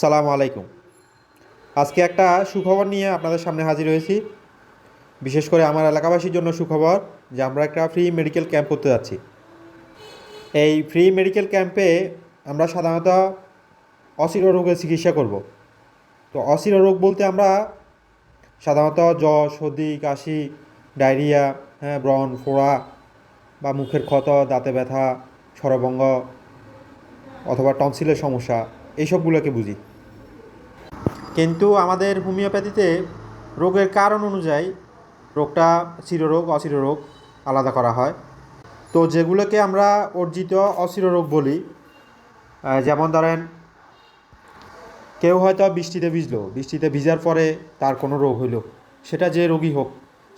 সালাম আলাইকুম। আজকে একটা সুখবর নিয়ে আপনাদের সামনে হাজির হয়েছি। বিশেষ করে আমার এলাকাবাসীর জন্য সুখবর যে আমরা একটা ফ্রি মেডিকেল ক্যাম্প করতে যাচ্ছি। এই ফ্রি মেডিকেল ক্যাম্পে আমরা সাধারণত অসির রোগের চিকিৎসা করব। তো অসির রোগ বলতে আমরা সাধারণত জ্বর, সর্দি, কাশি, ডায়রিয়া হ্যাঁ ব্রণ, ফোড়া বা মুখের ক্ষত, দাঁতে ব্যথা স্বরভঙ্গ অথবা টনসিলের সমস্যা এইসবগুলোকে বুঝি। কিন্তু আমাদের হোমিওপ্যাথিতে রোগের কারণ অনুযায়ী রোগটা চিররোগ, অচিররোগ আলাদা করা হয়। তো যেগুলোকে আমরা অর্জিত অচিররোগ বলি যেমন ধরেন, কেউ হয়তো বৃষ্টিতে ভিজলো, বৃষ্টিতে ভিজার পরে তার কোনো রোগ হইল। সেটা যে রোগী হোক,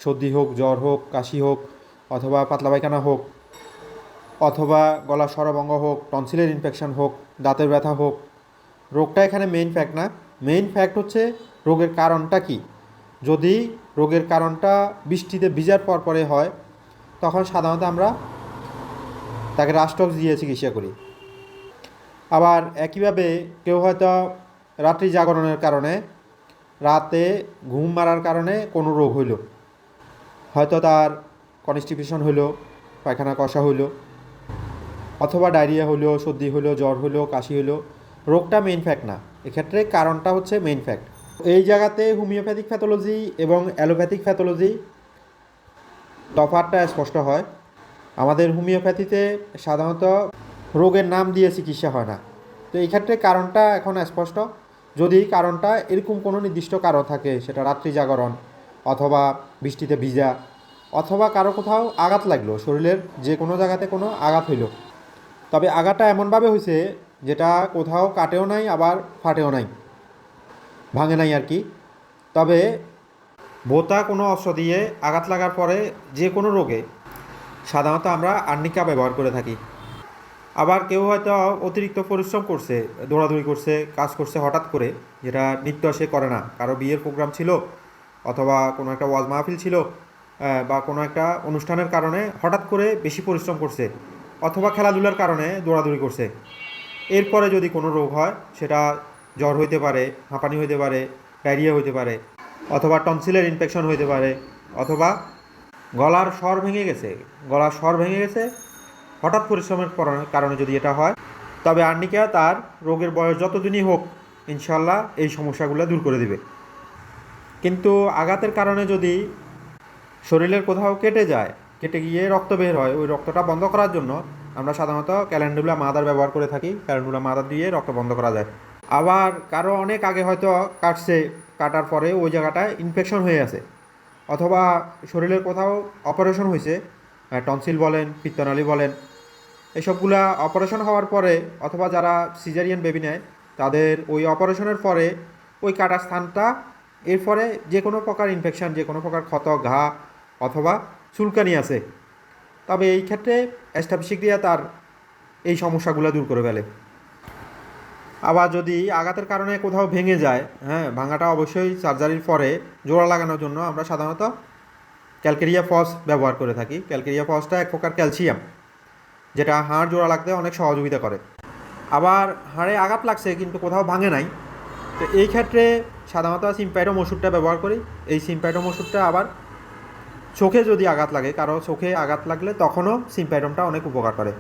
সর্দি হোক, জ্বর হোক, কাশি হোক, অথবা পাতলা পায়খানা হোক, অথবা গলা স্বরভঙ্গ হোক, টনসিলের ইনফেকশন হোক, দাঁতের ব্যথা হোক রোগটা এখানে মেইন ফ্যাক্ট না। মেইন ফ্যাক্ট হচ্ছে রোগের কারণটা কি? যদি রোগের কারণটা বৃষ্টিতে ভিজার পর পরে হয়, তখন সাধারণত আমরা তাকে রাষ্ট্রক দিয়ে চিকিৎসা করি। আবার একইভাবে কেউ হয়তো রাত্রি জাগরণের কারণে, রাতে ঘুম মারার কারণে কোনো রোগ হইল। হয়তো তার কনস্টিপেশন হইল, পায়খানা কষা হইল, অথবা ডায়রিয়া হলো সর্দি হলো জ্বর হলো কাশি হলো রোগটা মেইন ফ্যাক্ট না। এক্ষেত্রে কারণটা হচ্ছে মেইন ফ্যাক্ট এই জায়গাতে হোমিওপ্যাথিক প্যাথোলজি এবং অ্যালোপ্যাথিক প্যাথোলজি তফাৎটা স্পষ্ট হয়। আমাদের হোমিওপ্যাথিতে সাধারণত রোগের নাম দিয়ে চিকিৎসা হয় না। তো এই ক্ষেত্রে কারণটা এখন স্পষ্ট। যদি কারণটা এরকম কোনো নির্দিষ্ট কারণ থাকে, সেটা রাত্রি জাগরণ অথবা বৃষ্টিতে ভিজা অথবা কারও কোথাও আঘাত লাগল, শরীরের যে কোনো জায়গাতে কোনো আঘাত হইল। তবে আঘাতটা এমনভাবে হয়েছে যেটা কোথাও কাটেও নাই, আবার ফাটেও নাই, ভাঙে নাই আর কি। তবে বোতা কোনো অস্ত্র দিয়ে আঘাত লাগার পরে যে কোনো রোগে সাধারণত আমরা আর্নিকা ব্যবহার করে থাকি। আবার কেউ হয়তো অতিরিক্ত পরিশ্রম করছে, দৌড়াদৌড়ি করছে, কাজ করছে হঠাৎ করে, যেটা নিত্য সে করে না। কারও বিয়ের প্রোগ্রাম ছিল, অথবা কোনো একটা ওয়াজ মাহফিল ছিল বা কোনো একটা অনুষ্ঠানের কারণে হঠাৎ করে বেশি পরিশ্রম করছে, অথবা খেলাধুলার কারণে দৌড়াদৌড়ি করছে। এরপরে যদি কোনো রোগ হয়, সেটা জ্বর হইতে পারে, হাঁপানি হইতে পারে, ডায়রিয়া হইতে পারে, অথবা টনসিলের ইনফেকশন হইতে পারে, অথবা গলার স্বর ভেঙে গেছে, গলার স্বর ভেঙে গেছে, হঠাৎ পরিশ্রমের কারণে- যদি এটা হয়, তবে আর্নিকা তার রোগের বয়স যতদিনই হোক ইনশাল্লাহ এই সমস্যাগুলো দূর করে দিবে। কিন্তু আঘাতের কারণে যদি শরীরের কোথাও কেটে যায়, কেটে গিয়ে রক্ত বের হয়, ওই রক্তটা বন্ধ করার জন্য আমরা সাধারণত ক্যালেন্ডুলা মাদার ব্যবহার করে থাকি, ক্যালেন্ডুলা মাদার দিয়ে রক্ত বন্ধ করা যায়। আবার কারও অনেক আগে হয়তো কাটছে, কাটার পরে ওই জায়গাটায় ইনফেকশন হয়ে আছে। অথবা শরীরের কোথাও অপারেশন হয়েছে টনসিল বলেন, পিত্তনালী বলেন, এসবগুলা অপারেশন হওয়ার পরে অথবা যারা সিজারিয়ান বেবি নেয়, তাদের ওই অপারেশনের পরে ওই কাটার স্থানটা, এরপরে যে কোনো প্রকার ইনফেকশন যে কোনো প্রকার ক্ষত, ঘা অথবা চুলকানি আছে। তবে এই ক্ষেত্রে অ্যাস্টাফসিকলিয়া তার এই সমস্যাগুলো দূর করে ফেলে। আবার যদি আঘাতের কারণে কোথাও ভেঙে যায় হ্যাঁ ভাঙাটা অবশ্যই সার্জারির পরে জোড়া লাগানোর জন্য আমরা সাধারণত ক্যালকেরিয়া ফস ব্যবহার করে থাকি। ক্যালকেরিয়া ফসটা এক প্রকার ক্যালসিয়াম, যেটা হাড় জোড়া লাগতে অনেক সহযোগিতা করে। আবার হাড়ে আঘাত লাগছে কিন্তু কোথাও ভাঙে নাই। তো এই ক্ষেত্রে সাধারণত সিম্পাইডম ওষুধটা ব্যবহার করি। এই সিম্পাইডম ওষুধটা আবার চোখে যদি আঘাত লাগে, কারও চোখে আঘাত লাগলে তখনও সিম্পাইডমটা অনেক উপকার করে।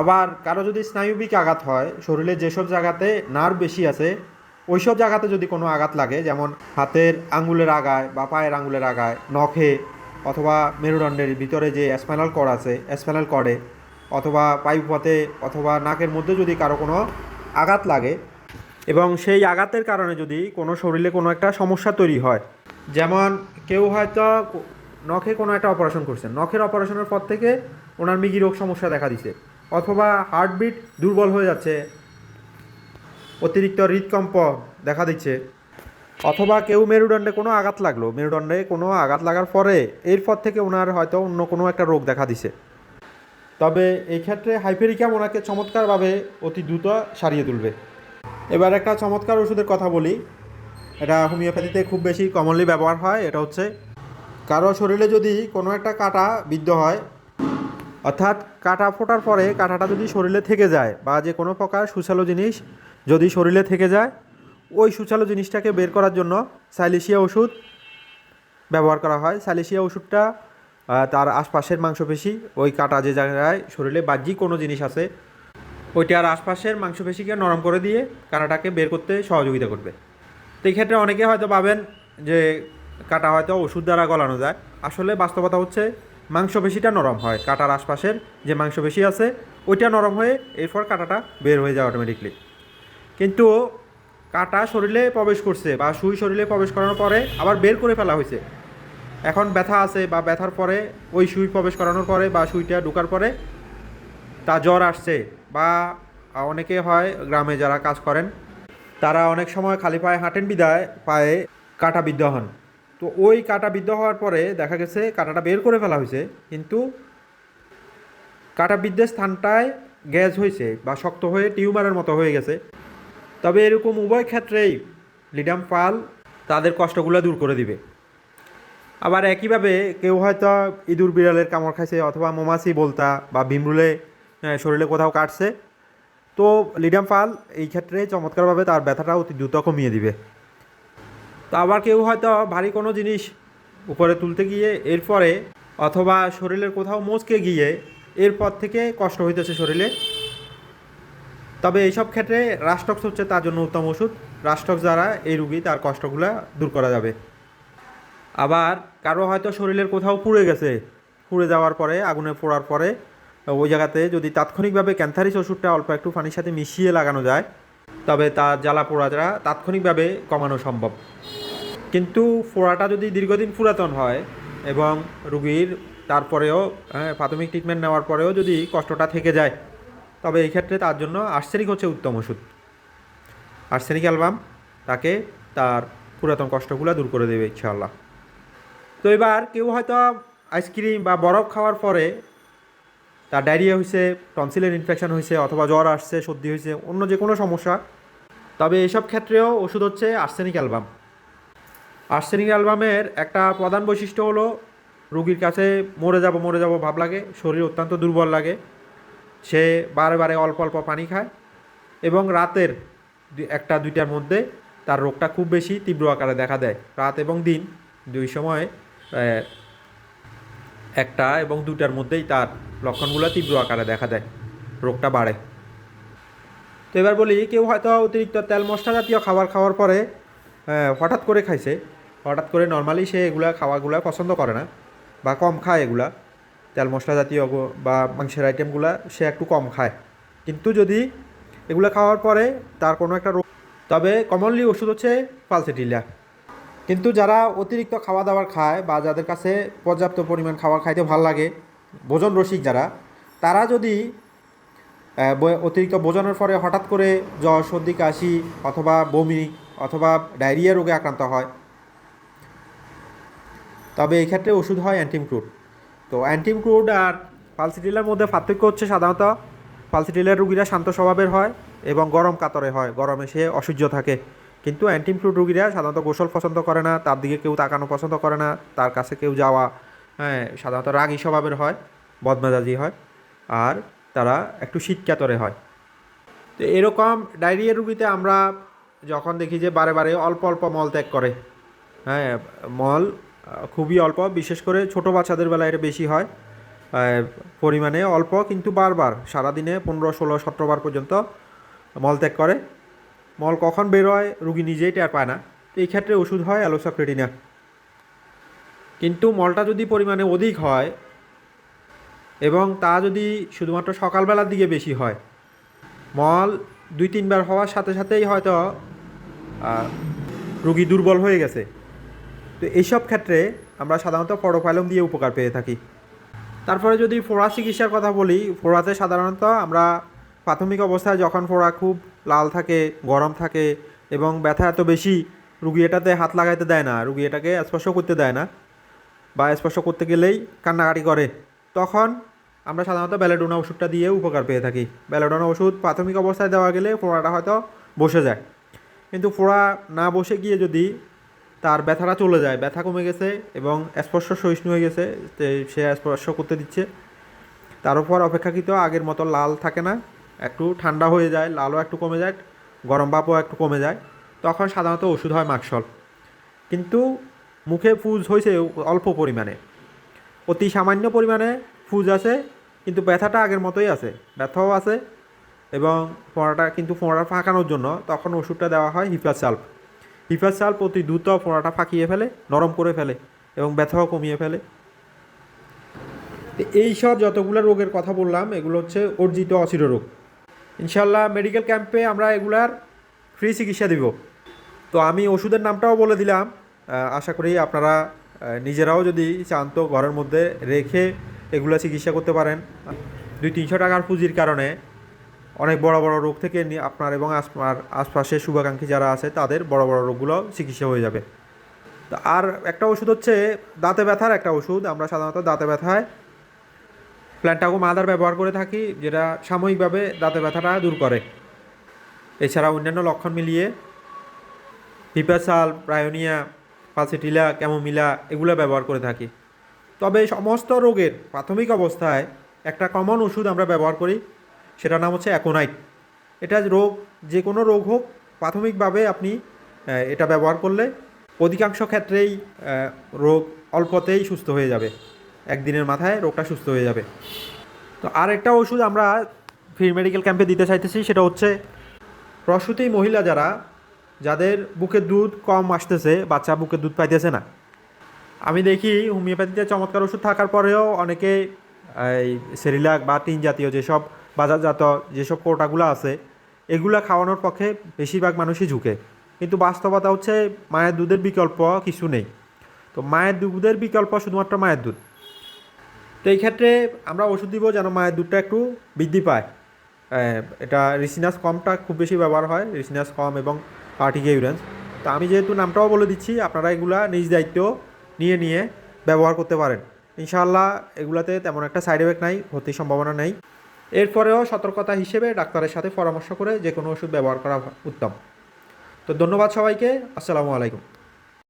আবার কারও যদি স্নায়ুবিক আঘাত হয়, শরীরে যেসব জায়গাতে নার্ভ বেশি আছে, ওইসব জায়গাতে যদি কোনো আঘাত লাগে, যেমন হাতের আঙ্গুলের আগায় বা পায়ের আঙ্গুলের আগায়, নখে অথবা মেরুদণ্ডের ভিতরে যে স্পাইনাল কর্ড আছে, স্পাইনাল কর্ডে, অথবা পাইপথে অথবা নাকের মধ্যে যদি কারও কোনো আঘাত লাগে এবং সেই আঘাতের কারণে যদি কোনো শরীরে কোনো একটা সমস্যা তৈরি হয়, যেমন কেউ হয়তো নখে কোনো একটা অপারেশন করছেন। নখের অপারেশনের পর থেকে ওনার মিগি রোগ সমস্যা দেখা দিছে। অথবা হার্টবিট দুর্বল হয়ে যাচ্ছে, অতিরিক্ত হৃদকম্প দেখা দিচ্ছে। অথবা কেউ মেরুদণ্ডে কোনো আঘাত লাগল, মেরুদণ্ডে কোনো আঘাত লাগার পরে এরপর থেকে ওনার হয়তো অন্য কোনো একটা রোগ দেখা দিছে। তবে এই ক্ষেত্রে হাইপেরিকাম ওনাকে চমৎকারভাবে অতি দ্রুত সারিয়ে তুলবে। এবার একটা চমৎকার ওষুধের কথা বলি। এটা হোমিওপ্যাথিতে খুব বেশি কমনলি ব্যবহার হয়, এটা হচ্ছে কারও শরীরে যদি কোনো একটা কাটা বিদ্ধ হয়, অর্থাৎ কাটা ফোটার পরে কাঁটাটা যদি শরীরে থেকে যায় বা যে কোনো প্রকার সুশালো জিনিস যদি শরীরে থেকে যায়, ওই সুচালো জিনিসটাকে বের করার জন্য সাইলেশিয়া ওষুধ ব্যবহার করা হয়। সাইলেশিয়া ওষুধটা তার আশপাশের মাংসপেশি, ওই কাটা যে জায়গায় শরীরে বাহ্যিক কোনো জিনিস আছে ওইটার আশপাশের মাংসপেশিকে নরম করে দিয়ে কাঁটাটাকে বের করতে সহযোগিতা করবে। তো এই ক্ষেত্রে অনেকে হয়তো পাবেন যে কাটা হয়তো ওষুধ দ্বারা গলানো যায়। আসলে বাস্তবতা হচ্ছে মাংসপেশিটা নরম হয়। কাটার আশপাশের যে মাংসপেশি আছে, ওইটা নরম হয়ে এরপর কাটাটা বের হয়ে যায় অটোমেটিকলি কিন্তু কাটা শরীরে প্রবেশ করছে বা সুই শরীরে প্রবেশ করানোর পরে আবার বের করে ফেলা হয়েছে। এখন ব্যথা আছে বা ব্যথার পরে ওই সুই প্রবেশ করানোর পরে বা সুইটা ঢোকার পরে তা জ্বর আসছে বা অনেকে হয় গ্রামে যারা কাজ করেন, তারা অনেক সময় খালি পায়ে হাঁটেন, বিদায় পায়ে কাটা বিদ্ধ হন। তো ওই কাটা বিদ্ধ হওয়ার পরে দেখা গেছে কাটাটা বের করে ফেলা হয়েছে, কিন্তু কাটা বিদ্ধের স্থানটায় গ্যাস হয়েছে বা শক্ত হয়ে টিউমারের মতো হয়ে গেছে। তবে এরকম উভয় ক্ষেত্রেই লিডাম পাল তাদের কষ্টগুলো দূর করে দিবে। আবার একইভাবে কেউ হয়তো ইঁদুর বিড়ালের কামড় খাইছে অথবা মমাছি, বলতা বা ভিমরুলে শরীরে কোথাও কাটছে। তো লিডাম পাল এই ক্ষেত্রে চমৎকারভাবে তার ব্যথাটা অতি দ্রুত কমিয়ে দিবে। তো আবার কেউ হয়তো ভারী কোনো জিনিস উপরে তুলতে গিয়ে এরপরে অথবা শরীরের কোথাও মোচকে গিয়ে এরপর থেকে কষ্ট হইতেছে শরীরে। তবে এইসব ক্ষেত্রে রাষ্ট্রক্স হচ্ছে তার জন্য উত্তম ওষুধ। রাষ্ট্রক্স দ্বারা এই রুগী তার কষ্টগুলো দূর করা যাবে। আবার কারও হয়তো শরীরের কোথাও পুড়ে গেছে, পুড়ে যাওয়ার পরে, আগুনে পোড়ার পরে, ওই জায়গাতে যদি তাৎক্ষণিকভাবে ক্যান্থারিস ওষুধটা অল্প একটু পানির সাথে মিশিয়ে লাগানো যায়, তবে তার জ্বালা পোড়াটা তাৎক্ষণিকভাবে কমানো সম্ভব। কিন্তু ফোড়াটা যদি দীর্ঘদিন পুরাতন হয় এবং রুগীর তারপরেও হ্যাঁ, প্রাথমিক ট্রিটমেন্ট নেওয়ার পরেও যদি কষ্টটা থেকে যায় তবে এই ক্ষেত্রে তার জন্য আর্সেনিক হচ্ছে উত্তম ওষুধ। আর্সেনিক অ্যালবাম তাকে তার পুরাতন কষ্টগুলো দূর করে দেবে ইনশাআল্লাহ। তো এবার কেউ হয়তো আইসক্রিম বা বরফ খাওয়ার পরে তার ডায়রিয়া হয়েছে টনসিলের ইনফেকশন হয়েছে অথবা জ্বর আসছে সর্দি হয়েছে অন্য যে কোনো সমস্যা তবে এইসব ক্ষেত্রেও ওষুধ হচ্ছে আর্সেনিক অ্যালবাম আর্সেনিক অ্যালবামের একটা প্রধান বৈশিষ্ট্য হলো, রুগীর কাছে মরে যাব মরে যাব ভাব লাগে, শরীর অত্যন্ত দুর্বল লাগে। সে বারে বারে অল্প অল্প পানি খায় এবং রাতের একটা, দুইটার মধ্যে তার রোগটা খুব বেশি তীব্র আকারে দেখা দেয়। রাত এবং দিন দুই সময় একটা এবং দুটার মধ্যেই তার লক্ষণগুলো তীব্র আকারে দেখা দেয়, রোগটা বাড়ে। তো এবার বলি, কেউ হয়তো অতিরিক্ত তেল মশলা জাতীয় খাবার খাওয়ার পরে হঠাৎ করে খাইছে হঠাৎ করে নর্মালি সে এগুলা খাওয়াগুলা পছন্দ করে না, বা কম খায় এগুলা, তেল মশলা জাতীয় বা মাংসের আইটেমগুলা সে একটু কম খায়। কিন্তু যদি এগুলো খাওয়ার পরে তার কোনো একটা রোগ তবে কমনলি ওষুধ হচ্ছে পালসেটিলা কিন্তু যারা অতিরিক্ত খাওয়া দাওয়ার খায় বা যাদের কাছে পর্যাপ্ত পরিমাণ খাবার খাইতে ভালো লাগে, ভোজন রসিক যারা, তারা যদি অতিরিক্ত ভোজনের পরে হঠাৎ করে জ্বর, সর্দি, কাশি অথবা বমি অথবা ডায়রিয়া রোগে আক্রান্ত হয় তবে এই ক্ষেত্রে ওষুধ হয় অ্যান্টিমক্রুড। তো অ্যান্টিমক্রুড আর পালসিটিলার মধ্যে পার্থক্য হচ্ছে সাধারণত পালসিটিলার রুগীরা শান্ত স্বভাবের হয় এবং গরম কাতরে হয়, গরমে সে অসহ্য থাকে। কিন্তু অ্যান্টিম অ্যান্টিমক্রুড রুগীরা সাধারণত গোসল পছন্দ করে না, তার দিকে কেউ তাকানো পছন্দ করে না, তার কাছে কেউ যাওয়া হ্যাঁ সাধারণত রাগী স্বভাবের হয়, বদমেজাজি হয়, আর তারা একটু শীত শীতকাতরে হয়। তো এরকম ডায়রিয়া রুগীতে আমরা যখন দেখি যে বারে বারে অল্প অল্প মল ত্যাগ করে হ্যাঁ মল খুবই অল্প, বিশেষ করে ছোট বাচ্চাদের বেলায় এটা বেশি হয় পরিমাণে অল্প কিন্তু বারবার, সারাদিনে পনেরো, ষোলো, সতেরো বার পর্যন্ত মল ত্যাগ করে। মল কখন বের হয়, রুগী নিজেই টের পায় না। এই ক্ষেত্রে ওষুধ হয় অ্যালোসাক্রেটিনা কিন্তু মলটা যদি পরিমাণে অধিক হয় এবং তা যদি শুধুমাত্র সকালবেলার দিকে বেশি হয়, মল দুই, তিনবার হওয়ার সাথে সাথেই হয়তো রুগী দুর্বল হয়ে গেছে। তো এইসব ক্ষেত্রে আমরা সাধারণত ফটোফাইলম দিয়ে উপকার পেয়ে থাকি। তারপরে যদি ফোড়া চিকিৎসার কথা বলি ফোড়াতে সাধারণত আমরা প্রাথমিক অবস্থায় যখন ফোড়া খুব লাল থাকে, গরম থাকে এবং ব্যথা এত বেশি, রুগী এটাতে হাত লাগাইতে দেয় না, রুগী এটাকে স্পর্শ করতে দেয় না বা স্পর্শ করতে গেলেই কান্নাকাটি করে, তখন আমরা সাধারণত ব্যালেডোনা ওষুধটা দিয়ে উপকার পেয়ে থাকি। ব্যালেডোনা ওষুধ প্রাথমিক অবস্থায় দেওয়া গেলে ফোড়াটা হয়তো বসে যায়। কিন্তু ফোড়া না বসে গিয়ে যদি তার ব্যথাটা চলে যায়, ব্যথা কমে গেছে এবং স্পর্শ সহিষ্ণু হয়ে গেছে সে স্পর্শ করতে দিচ্ছে। তার উপর অপেক্ষাকৃত আগের মতো লাল থাকে না, একটু ঠান্ডা হয়ে যায়, লালও একটু কমে যায়, গরম ভাবও একটু কমে যায়, তখন সাধারণত ওষুধ হয় মাকসল। কিন্তু মুখে ফুজ হয়েছে অল্প পরিমাণে। অতি সামান্য পরিমাণে ফুজ আছে, কিন্তু ব্যথাটা আগের মতোই আছে, ব্যথাও আছে এবং ফোঁড়াটা, কিন্তু ফোঁড়া ফাঁকানোর জন্য তখন ওষুধটা দেওয়া হয় হিফাসাল্প হিফাসাল্প প্রতি দ্রুত ফোঁড়াটা ফাঁকিয়ে ফেলে, নরম করে ফেলে এবং ব্যথাও কমিয়ে ফেলে। এই সব যতগুলো রোগের কথা বললাম, এগুলো হচ্ছে অর্জিত অচির রোগ। ইনশাল্লাহ মেডিকেল ক্যাম্পে আমরা এগুলার ফ্রি চিকিৎসা দিব। তো আমি ওষুধের নামটাও বলে দিলাম। আশা করি আপনারা নিজেরাও যদি চান তো ঘরের মধ্যে রেখে এগুলো চিকিৎসা করতে পারেন। দুই তিনশো টাকার পুঁজির কারণে অনেক বড় বড় রোগ থেকে আপনার এবং আপনার আশপাশের শুভাকাঙ্ক্ষী যারা আছে, তাদের বড় বড় রোগগুলো চিকিৎসা হয়ে যাবে। তো আর একটা ওষুধ হচ্ছে দাঁতে ব্যথার একটা ওষুধ। আমরা সাধারণত দাঁতে ব্যথায় প্ল্যান্টাগো মাদার ব্যবহার করে থাকি, যেটা সাময়িকভাবে দাঁতে ব্যথাটা দূর করে। এছাড়া অন্যান্য লক্ষণ মিলিয়ে হিপাসাল প্রায়োনিয়া, পালসিটিলা, ক্যামোমিলা এগুলো ব্যবহার করে থাকি। তবে সমস্ত রোগের প্রাথমিক অবস্থায় একটা কমন ওষুধ আমরা ব্যবহার করি সেটার নাম হচ্ছে অ্যাকোনাইট। এটা রোগ, যে কোনো রোগ হোক, প্রাথমিকভাবে আপনি এটা ব্যবহার করলে অধিকাংশ ক্ষেত্রেই রোগ অল্পতেই সুস্থ হয়ে যাবে। একদিনের মাথায় রোগটা সুস্থ হয়ে যাবে। তো আর একটা ওষুধ আমরা ফ্রি মেডিকেল ক্যাম্পে দিতে চাইতেছি, সেটা হচ্ছে প্রসূতি মহিলা যারা, যাদের বুকের দুধ কম আসতেছে, বাচ্চা বুকের দুধ পাইতেছে না। আমি দেখি হোমিওপ্যাথিতে চমৎকার ওষুধ থাকার পরেও অনেকে, এই সেরিলাক বা টিন জাতীয় যেসব বাজারজাত যেসব কোটাগুলো আছে, এগুলো খাওয়ানোর পক্ষে বেশিরভাগ মানুষই ঝুঁকে। কিন্তু বাস্তবতা হচ্ছে মায়ের দুধের বিকল্প কিছু নেই। তো মায়ের দুধের বিকল্প শুধুমাত্র মায়ের দুধ। তো এই ক্ষেত্রে আমরা ওষুধ দিব যেন মায়ের দুধটা একটু বৃদ্ধি পায়। এটা রিসিনাস কমটা খুব বেশি ব্যবহার হয়, রিসিনাস কম এবং পার্টিকে ইউরেন্স। তো আমি যেহেতু নামটাও বলে দিচ্ছি, আপনারা এগুলা নিজ দায়িত্ব নিয়ে নিয়ে ব্যবহার করতে পারেন। ইনশাআল্লাহ এগুলাতে তেমন একটা সাইড এফেক্ট নাই, ক্ষতির সম্ভাবনা নেই। এরপরেও সতর্কতা হিসেবে ডাক্তারের সাথে পরামর্শ করে যে কোনো ওষুধ ব্যবহার করা উত্তম। তো ধন্যবাদ সবাইকে। আসসালামু আলাইকুম।